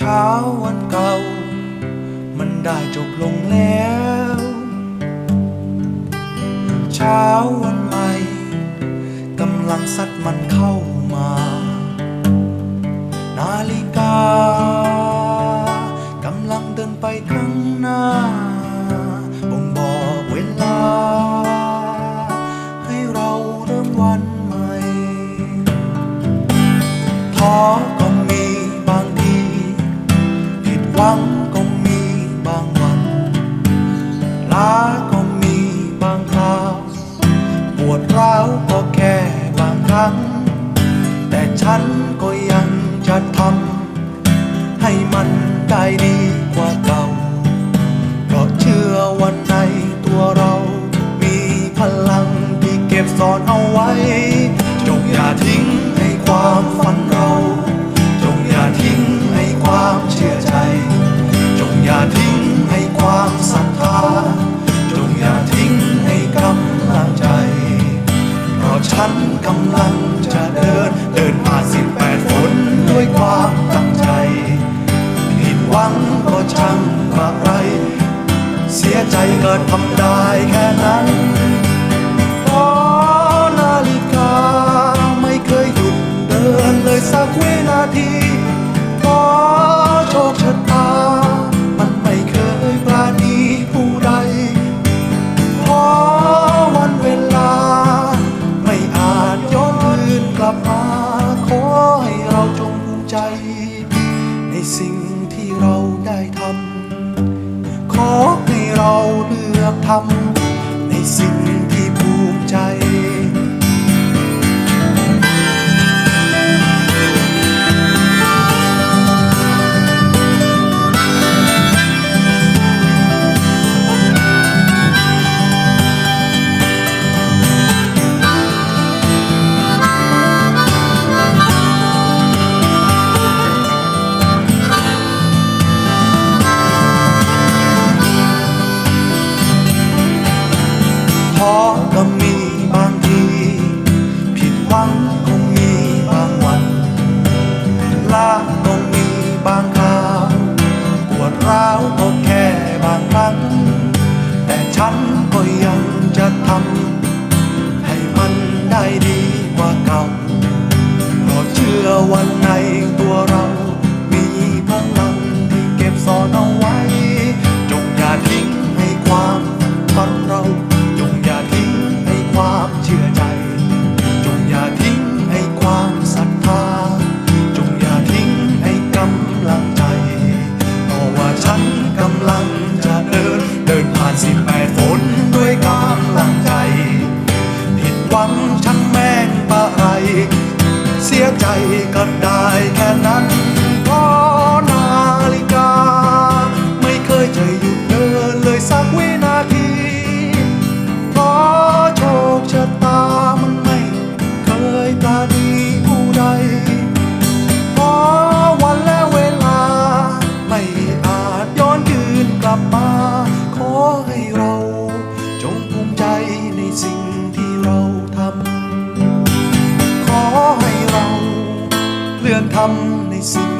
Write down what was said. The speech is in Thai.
เช้าวันเก่า มันได้จบลงแล้ว เช้าวันใหม่กำลังซัดมันเข้ามา นาฬิกากำลังเดินไปข้างหน้า สอนเอาไว้ จงอย่าทิ้งให้ความฝันเรา จงอย่าทิ้งให้ความเชื่อใจ จงอย่าทิ้งให้ความศรัทธา จงอย่าทิ้งให้กำลังใจ เพราะฉันกำลัง ทำในสิ่งาวก็แค่บางครั้ง แต่ฉันก็ยังจะทำให้มันได้ดีกว่าเก่าเพราะเชื่อวันในตัว ก็ได้แค่นั้น come, they sit